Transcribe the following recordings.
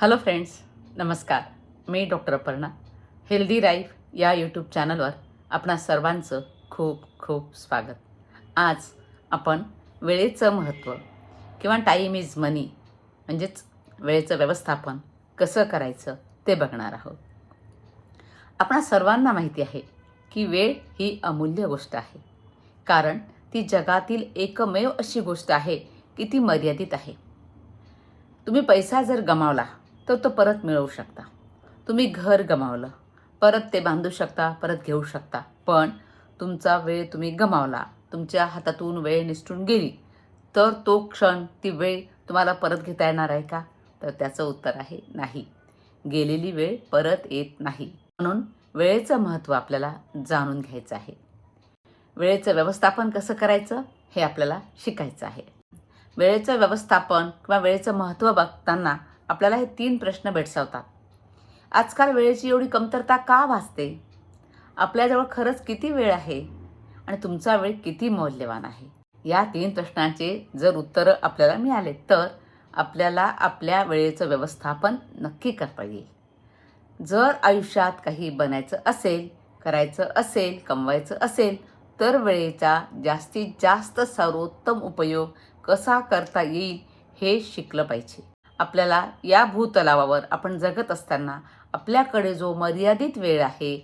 Hello friends नमस्कार. मी doctor Aparna. Healthy life या यूट्यूब चॅनलवर आपणा सर्वांचं खूप खूप स्वागत. आज आपण वेळेचं महत्त्व किंवा टाईम इज मनी म्हणजेच वेळेचं व्यवस्थापन कसं करायचं ते बघणार आहोत. आपणा सर्वांना माहिती आहे की वेळ ही अमूल्य गोष्ट आहे. कारण ती जगातील एकमेव अशी गोष्ट आहे की ती मर्यादित आहे. तुम्ही पैसा जर गमावला तर तो परत मिळवू शकता. तुम्ही घर गमावलं. परत ते बांधू शकता परत घेऊ शकता. पण तुमचा वेळ तुम्ही गमावला. तुमच्या हातातून वेळ निसटून गेली. तर तो क्षण ती वेळ तुम्हाला परत घेता येणार आहे का? तर त्याचं उत्तर आहे नाही. गेलेली वेळ परत येत नाही. म्हणून वेळेचं महत्त्व आपल्याला जाणून घ्यायचं आहे. वेळेचं व्यवस्थापन कसं करायचं? हे आपल्याला शिकायचं आहे. वेळेचं व्यवस्थापन किंवा वेळेचं महत्त्व बघताना आपल्याला हे तीन प्रश्न भेडसावतात. आजकाल वेळेची एवढी कमतरता का भासते? आपल्याजवळ खरंच किती वेळ आहे? आणि तुमचा वेळ किती मौल्यवान आहे? या तीन प्रश्नांचे जर उत्तरं आपल्याला मिळाले तर आपल्याला आपल्या वेळेचं व्यवस्थापन नक्की करता येईल. जर आयुष्यात काही बनायचं असेल करायचं असेल कमवायचं असेल तर वेळेचा जास्तीत जास्त सर्वोत्तम उपयोग कसा करता येईल हे शिकलं पाहिजे. आपल्याला या भूतलावावर आपण जगत असताना आपल्याकडे जो मर्यादित वेळ आहे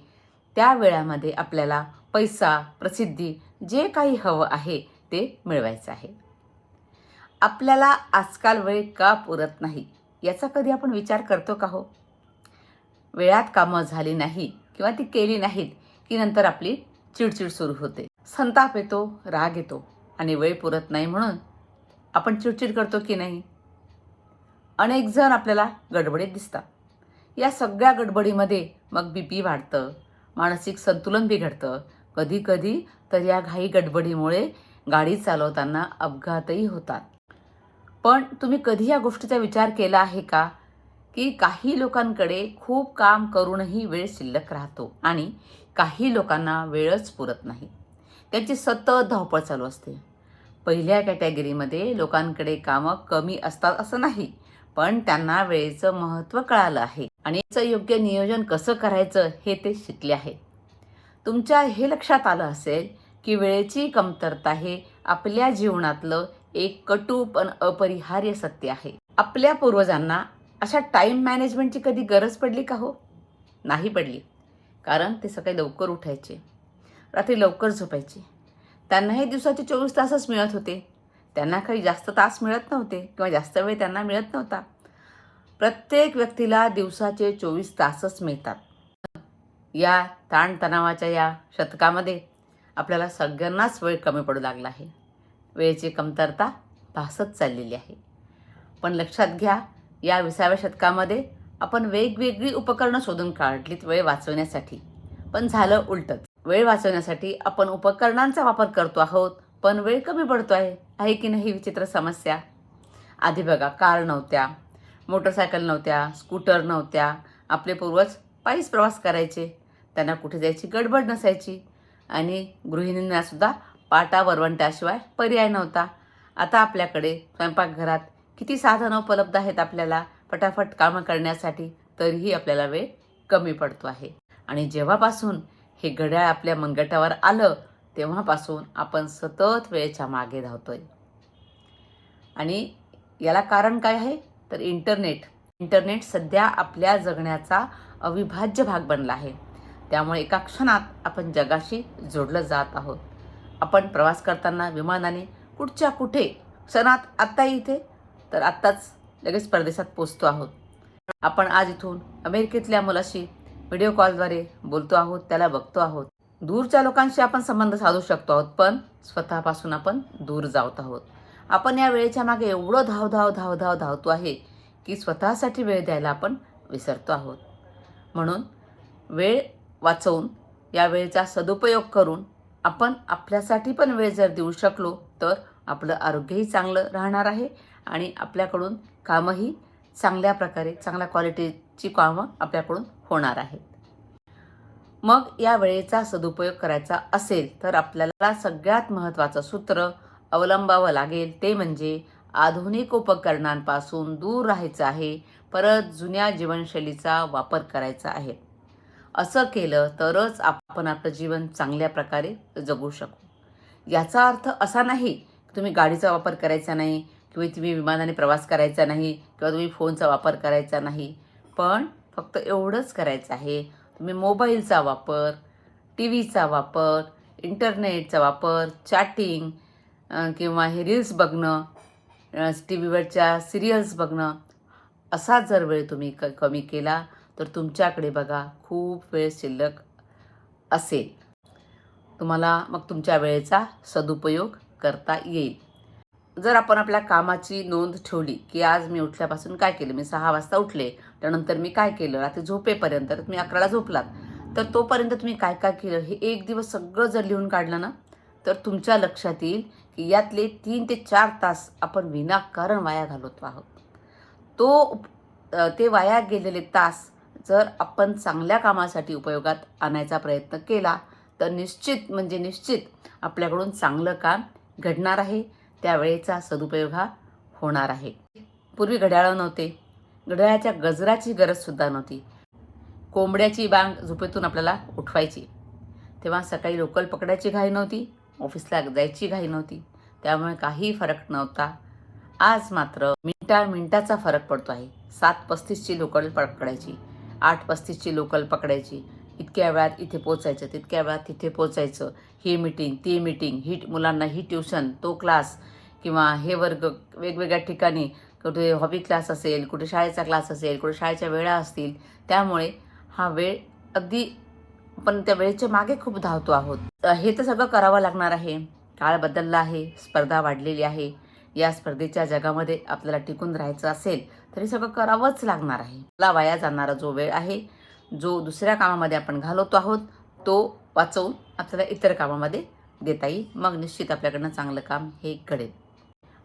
त्या वेळामध्ये आपल्याला पैसा प्रसिद्धी जे काही हवं आहे ते मिळवायचं आहे. आपल्याला आजकाल वेळ का पुरत नाही याचा कधी आपण विचार करतो का हो? वेळात कामं झाली नाही किंवा ती केली नाहीत की नंतर आपली चिडचिड सुरू होते. संताप येतो राग येतो आणि वेळ पुरत नाही म्हणून आपण चिडचिड करतो की नाही? अनेक जण आपल्याला गडबडीत दिसतात. या सगळ्या गडबडीमध्ये मग बी पी वाढतं मानसिक संतुलन बिघडतं. कधी कधी तर या घाई गडबडीमुळे गाडी चालवताना अपघातही होतात. पण तुम्ही कधी या गोष्टीचा विचार केला आहे का? की काही लोकांकडे खूप काम करूनही वेळ शिल्लक राहतो आणि काही लोकांना वेळच पुरत नाही. त्यांची सतत धावपळ चालू असते. पहिल्या कॅटेगरीमध्ये लोकांकडे कामं कमी असतात असं नाही. पण त्यांना वेळेचं महत्त्व कळालं आहे. आणि योग्य नियोजन कसं करायचं हे ते शिकले आहे. तुमच्या हे लक्षात आलं असेल की वेळेची कमतरता हे आपल्या जीवनातलं एक कटू पण अपरिहार्य सत्य आहे. आपल्या पूर्वजांना अशा टाईम मॅनेजमेंटची कधी गरज पडली का हो? नाही पडली. कारण ते सकाळी लवकर उठायचे. रात्री लवकर झोपायचे. त्यांनाही दिवसाचे चोवीस तासच मिळत होते. त्यांना काही जास्त तास मिळत नव्हते किंवा जास्त वेळ त्यांना मिळत नव्हता. प्रत्येक व्यक्तीला दिवसाचे चोवीस तासच मिळतात. या ताणतणावाच्या या शतकामध्ये आपल्याला सगळ्यांनाच वेळ कमी पडू लागला आहे. वेळेची कमतरता भासत चाललेली आहे. पण लक्षात घ्या या विसाव्या शतकामध्ये आपण वेगवेगळी उपकरणं शोधून काढलीत वेळ वाचवण्यासाठी. पण झालं उलटच. वेळ वाचवण्यासाठी आपण उपकरणांचा वापर करतो आहोत पण वेळ कमी पडतो आहे आहे की नाही विचित्र समस्या? आधी बघा कार नव्हत्या मोटरसायकल नव्हत्या स्कूटर नव्हत्या आपले पूर्वज पायीच प्रवास करायचे त्यांना कुठे जायची गडबड नसायची आणि गृहिणींनासुद्धा पाटा वरवंट्याशिवाय पर्याय नव्हता. आता आपल्याकडे स्वयंपाकघरात किती साधनं उपलब्ध आहेत आपल्याला फटाफट कामं करण्यासाठी तरीही आपल्याला वेळ कमी पडतो आहे. आणि जेव्हापासून हे घड्याळ आपल्या मनगटावर आलं तेव्हापासून आपण सतत वेळेच्या मागे धावतोय. आणि याला कारण काय आहे? तर इंटरनेट. इंटरनेट सध्या आपल्या जगण्याचा अविभाज्य भाग बनला आहे. त्यामुळे एका क्षणात आपण जगाशी जोडलं जात आहोत. आपण प्रवास करताना विमानाने कुठच्या कुठे क्षणात आत्ता इथे तर आत्ताच लगेच परदेशात पोचतो आहोत. आपण आज इथून अमेरिकेतल्या मुलाशी व्हिडिओ कॉलद्वारे बोलतो आहोत त्याला बघतो आहोत. दूरच्या लोकांशी आपण संबंध साधू शकतो आहोत पण स्वतःपासून आपण दूर जात आहोत. आपण या वेळेच्या मागे एवढं धाव धाव धाव धाव धावतो आहे की स्वतःसाठी वेळ द्यायला आपण विसरतो आहोत. म्हणून वेळ वाचवून या वेळेचा सदुपयोग करून आपण आपल्यासाठी पण वेळ जर देऊ शकलो तर आपलं आरोग्यही चांगलं राहणार आहे आणि आपल्याकडून कामंही चांगल्या प्रकारे चांगल्या क्वालिटीची कामं आपल्याकडून होणार आहेत. मग या वेळेचा सदुपयोग करायचा असेल तर आपल्याला सगळ्यात महत्त्वाचं सूत्र अवलंबावं लागेल. ते म्हणजे आधुनिक उपकरणांपासून दूर राहायचं आहे. परत जुन्या जीवनशैलीचा वापर करायचा आहे. असं केलं तरच आपण आपलं जीवन चांगल्या प्रकारे जगू शकू. याचा अर्थ असा नाही की तुम्ही गाडीचा वापर करायचा नाही किंवा तुम्ही विमानाने प्रवास करायचा नाही किंवा तुम्ही फोनचा वापर करायचा नाही. पण फक्त एवढंच करायचं आहे. तुम्ही मोबाईलचा वापर टी व्हीचा वापर इंटरनेटचा वापर चॅटिंग किंवा हे रील्स बघणं टी व्हीवरच्या सिरियल्स बघणं असा जर वेळ तुम्ही क कमी केला तर तुमच्याकडे बघा खूप वेळ शिल्लक असेल. तुम्हाला मग तुमच्या वेळेचा सदुपयोग करता येईल. जर आपण आपल्या कामाची नोंद ठेवली की आज मी उठल्यापासून काय केलं? मी सहा वाजता उठले त्यानंतर मी काय केलं? रात्री झोपेपर्यंत तर तुम्ही अकराला झोपलात. तर तोपर्यंत तुम्ही काय काय केलं? हे एक दिवस सगळं जर लिहून काढलं ना तर तुमच्या लक्षात येईल की यातले तीन ते चार तास आपण विनाकारण वाया घालवतो आहोत. तो ते वाया गेलेले तास जर आपण चांगल्या कामासाठी उपयोगात आणायचा प्रयत्न केला तर निश्चित म्हणजे निश्चित आपल्याकडून चांगलं काम घडणार आहे. त्यावेळेचा सदुपयोग हा होणार आहे. पूर्वी घड्याळं नव्हते. घड्याळाच्या गजराची गरजसुद्धा नव्हती. कोंबड्याची बांग झोपेतून आपल्याला उठवायची. तेव्हा सकाळी लोकल पकडायची घाई नव्हती. ऑफिसला जायची घाई नव्हती. त्यामुळे काही फरक नव्हता. आज मात्र मिनटा मिनटाचा फरक पडतो आहे. सात पस्तीसची लोकल पकडायची. आठ पस्तीसची लोकल पकडायची. इतक्या वेळात इथे पोचायचं तितक्या वेळात तिथे पोचायचं ही मीटिंग ती मीटिंग ही मुलांना ही ट्युशन तो क्लास किंवा हे वर्ग वेगवेगळ्या ठिकाणी कुठे हॉबी क्लास असेल कुठे शाळेचा क्लास असेल कुठे शाळेच्या वेळा असतील त्यामुळे हा वेळ अगदी आपण त्या वेळेच्या मागे खूप धावतो आहोत. हे तर सगळं करावं लागणार आहे. काळ बदलला आहे स्पर्धा वाढलेली आहे. या स्पर्धेच्या जगामध्ये आपल्याला टिकून राहायचं असेल तरी सगळं करावंच लागणार आहे. आपला वाया जाणारा जो वेळ आहे जो दुसऱ्या कामामध्ये आपण घालवतो आहोत तो वाचवून आपल्याला इतर कामामध्ये देता येईल. मग निश्चित आपल्याकडनं चांगलं काम हे घडेल.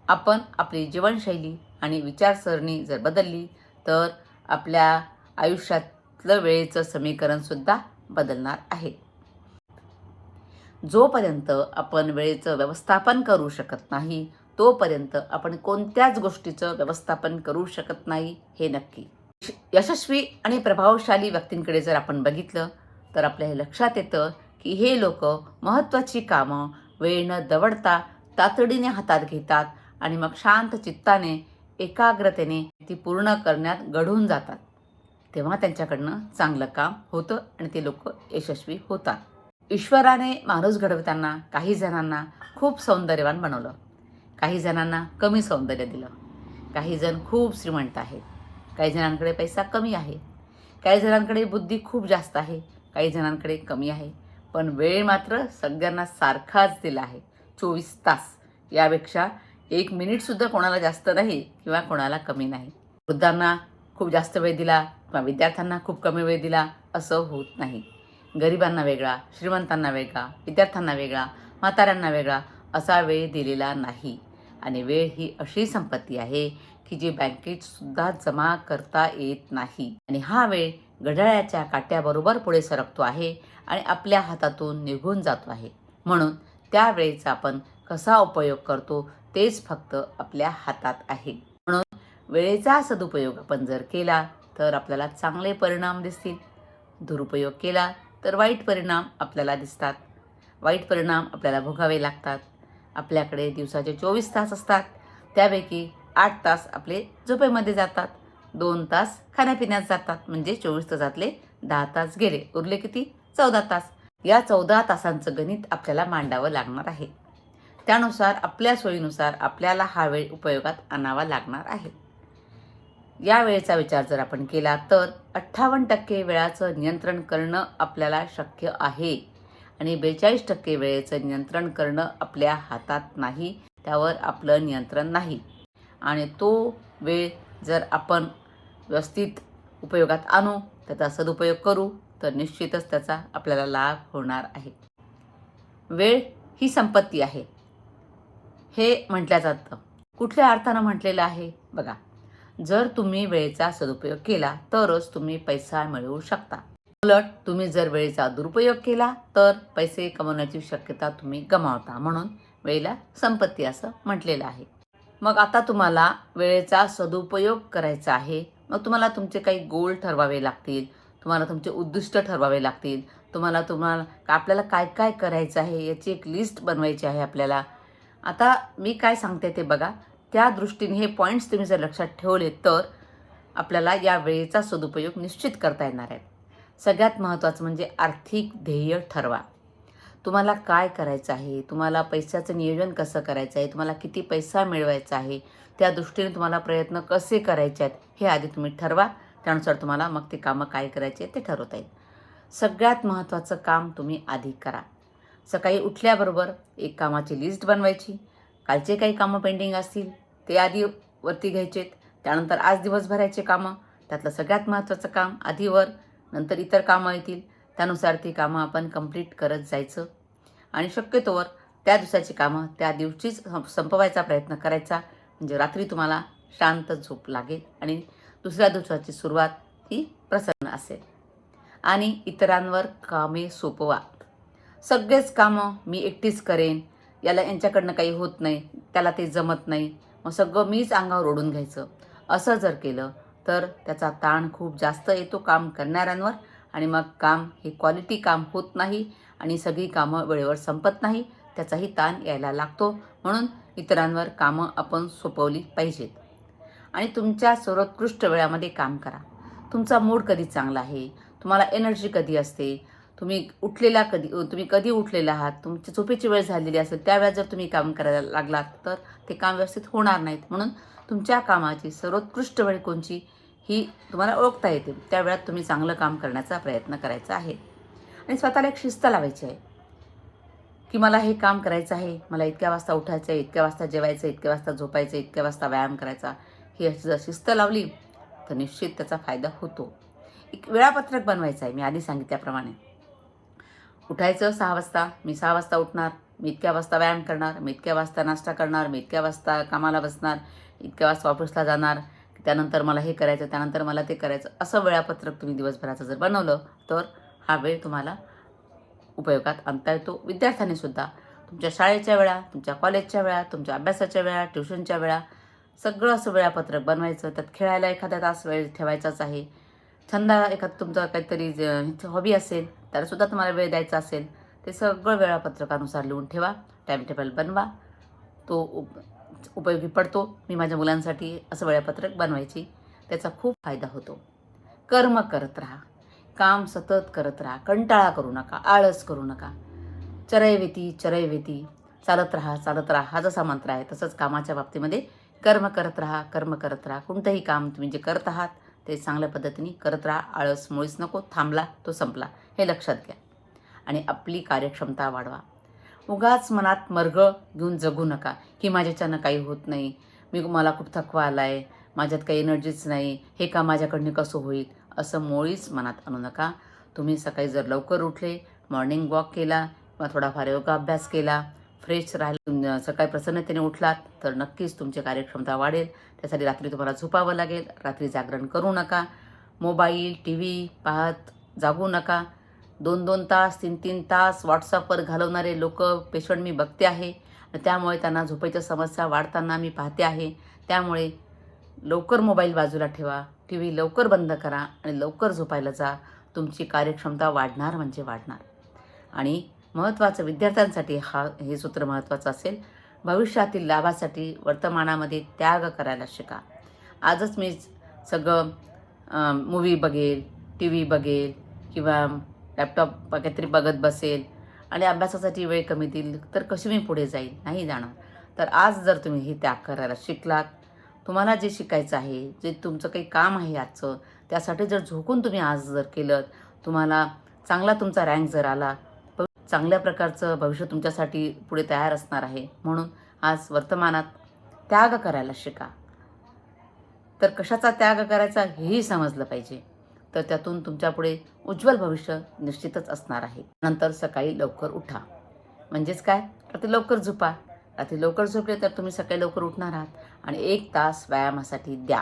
आपण आपली जीवनशैली आणि विचारसरणी जर बदलली तर आपल्या आयुष्यातलं वेळेचं समीकरणसुद्धा बदलणार आहे. जोपर्यंत आपण वेळेचं व्यवस्थापन करू शकत नाही तोपर्यंत आपण कोणत्याच गोष्टीचं व्यवस्थापन करू शकत नाही हे नक्की. यशस्वी आणि प्रभावशाली व्यक्तींकडे जर आपण बघितलं तर आपल्या हे लक्षात येतं की हे लोक महत्त्वाची कामं वेळ न दवडता तातडीने हातात घेतात आणि मग शांत चित्ताने एकाग्रतेने ती पूर्ण करण्यात घडून जातात. तेव्हा त्यांच्याकडनं चांगलं काम होतं आणि ते लोक यशस्वी होतात. ईश्वराने माणूस घडवताना काही जणांना खूप सौंदर्यवान बनवलं. काही जणांना कमी सौंदर्य दिलं. काही जण खूप श्रीमंत आहेत. काही जणांकडे पैसा कमी आहे. काही जणांकडे बुद्धी खूप जास्त आहे. काही जणांकडे कमी आहे. पण वेळ मात्र सगळ्यांना सारखाच दिला आहे. चोवीस तास. यापेक्षा एक मिनिटसुद्धा कोणाला जास्त नाही किंवा कोणाला कमी नाही. वृद्धांना खूप जास्त वेळ दिला किंवा विद्यार्थ्यांना खूप कमी वेळ दिला असं होत नाही. गरिबांना वेगळा श्रीमंतांना वेगळा विद्यार्थ्यांना वेगळा म्हाताऱ्यांना वेगळा असा वेळ दिलेला नाही. आणि वेळ ही अशी संपत्ती आहे की जी बँकेत सुद्धा जमा करता येत नाही. आणि हा वेळ घड्याळाच्या काट्याबरोबर पुढे सरकतो आहे आणि आपल्या हातातून निघून जातो आहे. म्हणून त्यावेळेचा आपण कसा उपयोग करतो तेच फक्त आपल्या हातात आहे. म्हणून वेळेचा सदुपयोग आपण जर केला तर आपल्याला चांगले परिणाम दिसतील. दुरुपयोग केला तर वाईट परिणाम आपल्याला दिसतात. वाईट परिणाम आपल्याला भोगावे लागतात. आपल्याकडे दिवसाचे चोवीस तास असतात. त्यापैकी आठ तास आपले झोपेमध्ये जातात. दोन तास खाण्यापिण्यात जातात. म्हणजे चोवीस तासातले दहा तास गेले. उरले किती? चौदा तास. या चौदा तासांचं गणित आपल्याला मांडावं लागणार आहे. त्यानुसार आपल्या सोयीनुसार आपल्याला हा वेळ उपयोगात आणावा लागणार आहे. या वेळेचा विचार जर आपण केला तर अठ्ठावन्न टक्के वेळाचं नियंत्रण करणं आपल्याला शक्य आहे. आणि बेचाळीस टक्के वेळेचं नियंत्रण करणं आपल्या हातात नाही. त्यावर आपलं नियंत्रण नाही. आणि तो वेळ जर आपण व्यवस्थित उपयोगात आणू त्याचा सदुपयोग करू तर निश्चितच त्याचा आपल्याला लाभ होणार आहे. वेळ ही संपत्ती आहे. हे म्हटलं जातं. कुठल्या अर्थानं म्हटलेलं आहे? बघा जर तुम्ही वेळेचा सदुपयोग केला तरच तुम्ही पैसा मिळवू शकता. उलट तुम्ही जर वेळेचा दुरुपयोग केला तर पैसे कमवण्याची शक्यता तुम्ही गमावता म्हणून वेळेला संपत्ती असं म्हटलेलं आहे. मग आता तुम्हाला वेळेचा सदुपयोग करायचा आहे. मग तुम्हाला तुमचे काही गोल ठरवावे लागतील. तुम्हाला तुमचे उद्दिष्ट ठरवावे लागतील. तुम्हाला तुम्हाला आपल्याला काय काय करायचं आहे याची एक लिस्ट बनवायची आहे आपल्याला. आता मी काय सांगते ते बघा. त्या दृष्टीने हे पॉईंट्स तुम्ही जर लक्षात ठेवले तर आपल्याला या वेळेचा सदुपयोग निश्चित करता येणार आहे. सगळ्यात महत्त्वाचं म्हणजे आर्थिक ध्येय ठरवा. तुम्हाला काय करायचं आहे? तुम्हाला पैशाचं नियोजन कसं करायचं आहे? तुम्हाला किती पैसा मिळवायचा आहे? त्या दृष्टीने तुम्हाला प्रयत्न कसे करायचे आहेत हे आधी तुम्ही ठरवा. त्यानुसार तुम्हाला मग ते कामं काय करायचे ते ठरवता येईल. सगळ्यात महत्त्वाचं काम तुम्ही आधी करा. सकाळी उठल्याबरोबर एक कामाची लिस्ट बनवायची. कालचे काही कामं पेंडिंग असतील ते आधी वरती घ्यायचेत. त्यानंतर आज दिवस भरायचे कामं. त्यातलं सगळ्यात महत्त्वाचं काम आधीवर नंतर इतर कामं येतील. त्यानुसार ती कामं आपण कंप्लीट करत जायचं. आणि शक्यतोवर त्या दिवसाची कामं त्या दिवशीच संपवायचा प्रयत्न करायचा. म्हणजे रात्री तुम्हाला शांत झोप लागेल आणि दुसऱ्या दिवसाची सुरुवात ही प्रसन्न असेल. आणि इतरांवर कामे सोपवा. सगळेच कामं मी एकटीच करेन. याला यांच्याकडनं काही होत नाही. त्याला ते जमत नाही. मग सगळं मीच अंगावर ओढून घ्यायचं. असं जर केलं तर त्याचा ताण खूप जास्त येतो. काम करणाऱ्यांवर आणि मग काम हे क्वालिटी काम होत नाही आणि सगळी कामं वेळेवर संपत नाही त्याचाही ताण यायला लागतो. म्हणून इतरांवर कामं आपण सोपवली पाहिजेत. आणि तुमच्या सर्वोत्कृष्ट वेळामध्ये काम करा. तुमचा मूड कधी चांगला आहे? तुम्हाला एनर्जी कधी असते? तुम्ही उठलेला कधी तुम्ही कधी उठलेला आहात? तुमची झोपेची वेळ झालेली असेल त्यावेळेस जर तुम्ही काम करायला लागलात तर ते काम व्यवस्थित होणार नाहीत. म्हणून तुमच्या कामाची सर्वोत्कृष्ट वेळ कोणची? ही तुम्हाला ओळखता येते. त्या वेळात तुम्ही चांगलं काम करण्याचा प्रयत्न करायचा आहे. आणि स्वतःला एक शिस्त लावायची आहे. की मला हे काम करायचं आहे. मला इतक्या वाजता उठायचं आहे इतक्या वाजता जेवायचं इतक्या वाजता झोपायचं इतक्या वाजता व्यायाम करायचा. ही अशी जर शिस्त लावली तर निश्चित त्याचा फायदा होतो. एक वेळापत्रक बनवायचं आहे. मी आधी सांगितल्याप्रमाणे. उठायचं सहा वाजता. मी सहा वाजता उठणार. मी इतक्या वाजता व्यायाम करणार. मी इतक्या वाजता नाश्ता करणार. मी इतक्या वाजता कामाला बसणार. इतक्या वाजता ऑफिसला जाणार. त्यानंतर मला हे करायचं त्यानंतर मला ते करायचं असं वेळापत्रक तुम्ही दिवसभराचं जर बनवलं तर हा वेळ तुम्हाला उपयोगात आणता येतो. विद्यार्थ्यांनीसुद्धा तुमच्या शाळेच्या वेळा तुमच्या कॉलेजच्या वेळा तुमच्या अभ्यासाच्या वेळा ट्युशनच्या वेळा सगळं असं वेळापत्रक बनवायचं. त्यात खेळायला एखादा तास वेळ ठेवायचाच आहे. छंद एखादा तुमचा काहीतरी हॉबी असेल त्यालासुद्धा तुम्हाला वेळ द्यायचा असेल ते सगळं वेळापत्रकानुसार लिहून ठेवा. टाईम टेबल बनवा. तो उप उपयोगी पडतो. मी माझ्या मुलांसाठी असं वेळापत्रक बनवायची. त्याचा खूप फायदा होतो. कर्म करत राहा. काम सतत करत राहा. कंटाळा करू नका. आळस करू नका. चरैवेती चरैवेती चालत राहा चालत राहा. हा जसा मंत्र आहे तसंच कामाच्या बाबतीमध्ये कर्म करत राहा कर्म करत राहा. कोणतंही काम तुम्ही जे करत आहात ते चांगल्या पद्धतीने करत राहा. आळस मुळीच नको थांबला तो संपला. हे लक्षात घ्या. आणि आपली कार्यक्षमता वाढवा. उगाच मनात मर्ग घेऊन जगू नका की माझ्याच्यानं काही होत नाही. मी मला खूप थकवा आला आहे माझ्यात काही एनर्जीच नाही हे का माझ्याकडनं कसं होईल? असं मुळीच मनात आणू नका. तुम्ही सकाळी जर लवकर उठले मॉर्निंग वॉक केला किंवा थोडाफार योगा अभ्यास केला फ्रेश राहिला सकाळी प्रसन्नतेने उठलात तर नक्कीच तुमची कार्यक्षमता वाढेल. त्यासाठी रात्री तुम्हाला झोपावं लागेल. रात्री जागरण करू नका. मोबाईल टी व्ही पाहत जागू नका. दोन दोन तास तीन तीन तास व्हॉट्सअपवर घालवणारे लोक पेशंट मी बघते आहे. त्यामुळे त्यांना झोपेच्या समस्या वाढताना मी पाहते आहे. त्यामुळे लवकर मोबाईल बाजूला ठेवा टी व्ही लवकर बंद करा आणि लवकर झोपायला जा. तुमची कार्यक्षमता वाढणार म्हणजे वाढणार. आणि महत्त्वाचं विद्यार्थ्यांसाठी हा हे सूत्र महत्त्वाचं असेल. भविष्यातील लाभासाठी वर्तमानामध्ये त्याग करायला शिका. आजच मी सगळं मूवी बघेल टी व्ही बघेल किंवा लॅपटॉप काहीतरी बघत बसेल आणि अभ्यासासाठी वेळ कमी देईल तर कशी मी पुढे जाईल नाही जाणार. तर आज जर तुम्ही हे त्याग करायला शिकलात तुम्हाला जे शिकायचं आहे जे तुमचं काही काम आहे आजचं त्यासाठी जर झोकून तुम्ही आज जर केलं तुम्हाला चांगला तुमचा रँक जर आला चांगल्या प्रकारचं भविष्य तुमच्यासाठी पुढे तयार असणार आहे म्हणून आज वर्तमानात त्याग करायला शिका. तर कशाचा त्याग करायचा हेही समजलं पाहिजे. तर त्यातून तुमच्यापुढे उज्ज्वल भविष्य निश्चितच असणार आहे. नंतर सकाळी लवकर उठा. म्हणजेच काय? रात्री लवकर झोपा. रात्री लवकर झोपले तर तुम्ही सकाळी लवकर उठणार आहात आणि एक तास व्यायामासाठी द्या.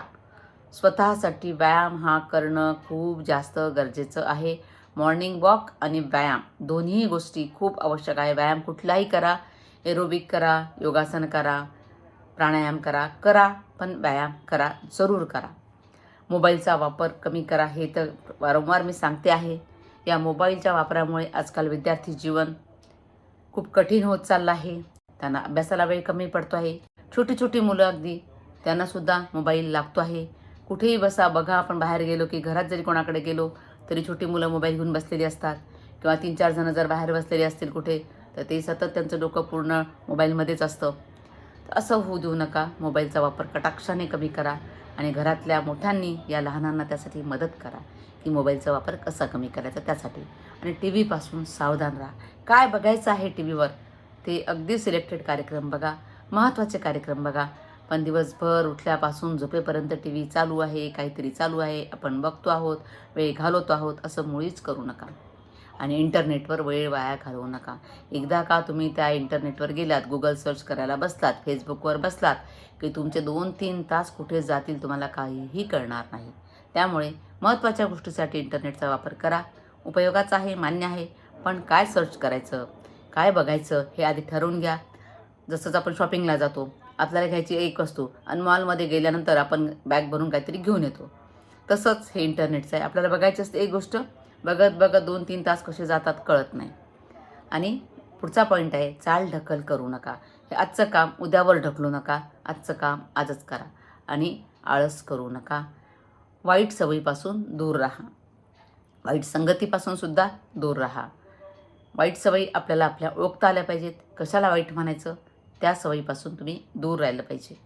स्वतःसाठी व्यायाम हा करणं खूप जास्त गरजेचं आहे. मॉर्निंग वॉक आणि व्यायाम दोन्ही गोष्टी खूप आवश्यक आहे. व्यायाम कुठलाही करा. एरोबिक करा योगासन करा प्राणायाम करा करा पण व्यायाम करा जरूर करा. मोबाईलचा वापर कमी करा हे तर वारंवार मी सांगते आहे. या मोबाईलच्या वापरामुळे आजकाल विद्यार्थी जीवन खूप कठीण होत चाललं आहे. त्यांना अभ्यासाला वेळ कमी पडतो आहे. छोटी छोटी मुलं अगदी त्यांनासुद्धा मोबाईल लागतो आहे. कुठेही बसा बघा आपण बाहेर गेलो की घरात जरी कोणाकडे गेलो तरी छोटी मुलं मोबाईल घेऊन बसलेली असतात. किंवा तीन चार जणं जर बाहेर बसलेली असतील कुठे तर ते सतत त्यांचं डोकं पूर्ण मोबाईलमध्येच असतं. तर असं होऊ देऊ नका. मोबाईलचा वापर कटाक्षाने कमी करा. आणि घरातल्या मोठ्यांनी या लहानांना त्यासाठी मदत करा. की मोबाईलचा वापर कसा कमी करायचा त्यासाठी. आणि टी व्हीपासून सावधान राहा. काय बघायचं आहे टी व्हीवर ते अगदी सिलेक्टेड कार्यक्रम बघा. महत्त्वाचे कार्यक्रम बघा. पण दिवसभर उठल्यापासून झोपेपर्यंत टी व्ही चालू आहे काहीतरी चालू आहे. आपण बघतो आहोत वेळ घालवतो आहोत असं मुळीच करू नका. आणि इंटरनेटवर वेळ वाया घालवू नका. एकदा का तुम्ही त्या इंटरनेटवर गेलात गुगल सर्च करायला बसलात फेसबुकवर बसलात की तुमचे दोन तीन तास कुठे जातील तुम्हाला काहीही कळणार नाही. त्यामुळे महत्त्वाच्या गोष्टीसाठी इंटरनेटचा वापर करा. उपयोगाचा आहे मान्य आहे पण काय सर्च करायचं? काय बघायचं? हे आधी ठरवून घ्या. जसंच आपण शॉपिंगला जातो आपल्याला घ्यायची एक वस्तू आणि मॉलमध्ये गेल्यानंतर आपण बॅग भरून काहीतरी घेऊन येतो. तसंच हे इंटरनेटचं आहे. आपल्याला बघायची असते एक गोष्ट बघत बघत दोन तीन तास कसे जातात कळत नाही. आणि पुढचा पॉईंट आहे चाल ढकल करू नका. हे आजचं काम उद्यावर ढकलू नका. आजचं काम आजच करा. आणि आळस करू नका. वाईट सवयीपासून दूर राहा. वाईट संगतीपासून सुद्धा दूर राहा. वाईट सवयी आपल्याला आपल्या ओळखता आल्या पाहिजेत. कशाला वाईट म्हणायचं? त्या सवयीपासून तुम्ही दूर राहिलं पाहिजे.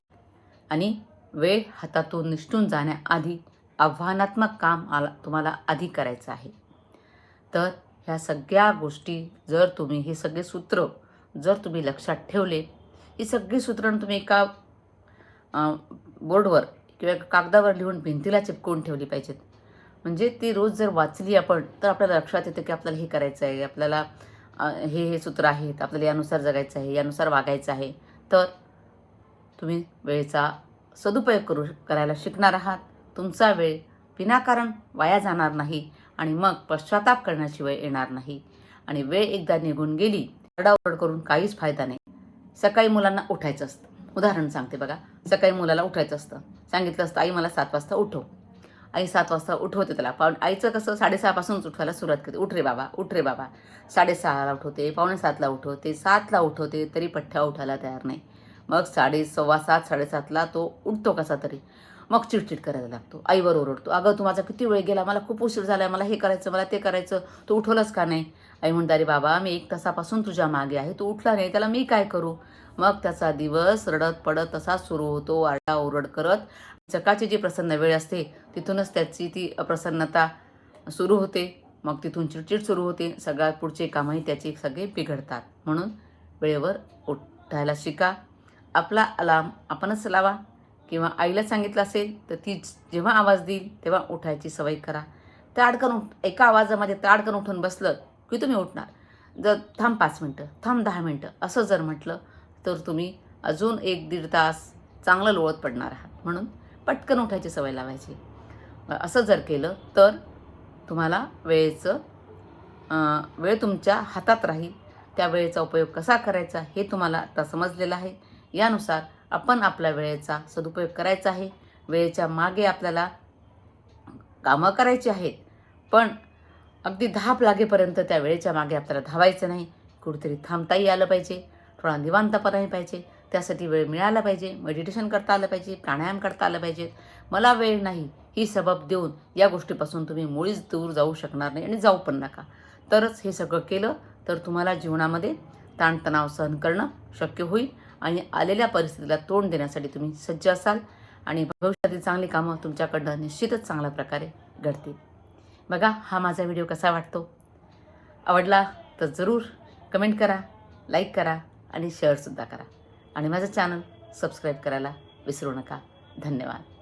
आणि वेळ हातातून निष्ठून जाण्याआधी आव्हानात्मक काम आला तुम्हाला आधी करायचं आहे. तर ह्या सगळ्या गोष्टी जर तुम्ही हे सगळे सूत्र जर तुम्ही लक्षात ठेवले ही सगळी सूत्रं तुम्ही एका बोर्डवर किंवा एका कागदावर लिहून भिंतीला चिपकवून ठेवली पाहिजेत. म्हणजे ती रोज जर वाचली आपण तर आपल्याला लक्षात येतं की आपल्याला हे करायचं आहे आपल्याला हे हे सूत्र आहेत आपल्याला यानुसार जगायचं आहे यानुसार वागायचं आहे. तर तुम्ही वेळेचा सदुपयोग करू करायला शिकणार आहात. तुमचा वेळ विनाकारण वाया जाणार नाही. आणि मग पश्चाताप करण्याची वेळ येणार नाही. आणि वेळ एकदा निघून गेली ओरडाओरड करून काहीच फायदा नाही. सकाळी मुलांना उठायचं असतं. उदाहरण सांगते बघा. सकाळी मुलाला उठायचं असतं. सांगितलं असतं आई मला सात वाजता उठव. आई सात वाजता उठवते त्याला. पाऊण आईचं कसं? साडेसहापासूनच उठवायला सुरुवात करते. उठ रे बाबा उठ रे बाबा. साडेसहाला उठवते पावणे सातला उठवते सातला उठवते तरी पठ्ठ्या उठायला तयार नाही. मग साडे सव्वा सात साडेसातला तो उठतो कसा तरी. मग चिडचिड करायला लागतो. आईवर ओरडतो. अगं तू माझा किती वेळ गेला? मला खूप उशीर झाला मला हे करायचं मला ते करायचं. तू उठवलंच का नाही? आई म्हणता अरे बाबा मी एक तासापासून तुझ्या मागे आहे. तू उठला नाही त्याला मी काय करू? मग त्याचा दिवस रडत पडत तसाच सुरू होतो. आरडा ओरड करत सकाळची जी प्रसन्न वेळ असते तिथूनच त्याची ती अप्रसन्नता सुरू होते. मग तिथून चिडचिड सुरू होते. सगळ्या पुढचे कामही त्याचे सगळे बिघडतात. म्हणून वेळेवर उठायला शिका. आपला अलार्म आपणच लावा. किंवा आईला सांगितलं असेल तर ती जेव्हा आवाज देईल तेव्हा उठायची सवय करा. ताडकन उठ एका आवाजामध्ये ताडकन उठून बसलं की तुम्ही उठणार. जर थांब पाच मिनटं थांब दहा मिनटं असं जर म्हटलं तर तुम्ही अजून एक दीड तास चांगलं लोळत पडणार आहात. म्हणून पटकन उठायची सवय लावायची. असं जर केलं तर तुम्हाला वेळेचं वेळ तुमच्या हातात राहील. त्या वेळेचा उपयोग कसा करायचा हे तुम्हाला आता समजलेलं आहे. यानुसार आपण आपल्या वेळेचा सदुपयोग करायचा आहे. वेळेच्या मागे आपल्याला कामं करायची आहेत. पण अगदी धाप लागेपर्यंत त्या वेळेच्या मागे आपल्याला धावायचं नाही. कुठेतरी थांबताही आलं पाहिजे. थोडा निवांतपणाही पाहिजे. त्यासाठी वेळ मिळाला पाहिजे. मेडिटेशन करता आलं पाहिजे. प्राणायाम करता आलं पाहिजे. मला वेळ नाही. ही सबब देऊन या गोष्टीपासून तुम्ही मुळीच दूर जाऊ शकणार नाही आणि जाऊ पण नका. तरच हे सगळं केलं तर तुम्हाला जीवनामध्ये ताणतणाव सहन करणं शक्य होईल. आणि आलेल्या परिस्थितीला तोंड देण्यासाठी तुम्ही सज्ज असाल आणि भविष्यातील चांगली कामं तुमच्याकडनं निश्चितच चांगल्या प्रकारे घडतील. बघा हा माझा व्हिडिओ कसा वाटतो? आवडला तर जरूर कमेंट करा लाईक करा आणि शेअरसुद्धा करा. आणि माझं चॅनल सबस्क्राईब करायला विसरू नका. धन्यवाद.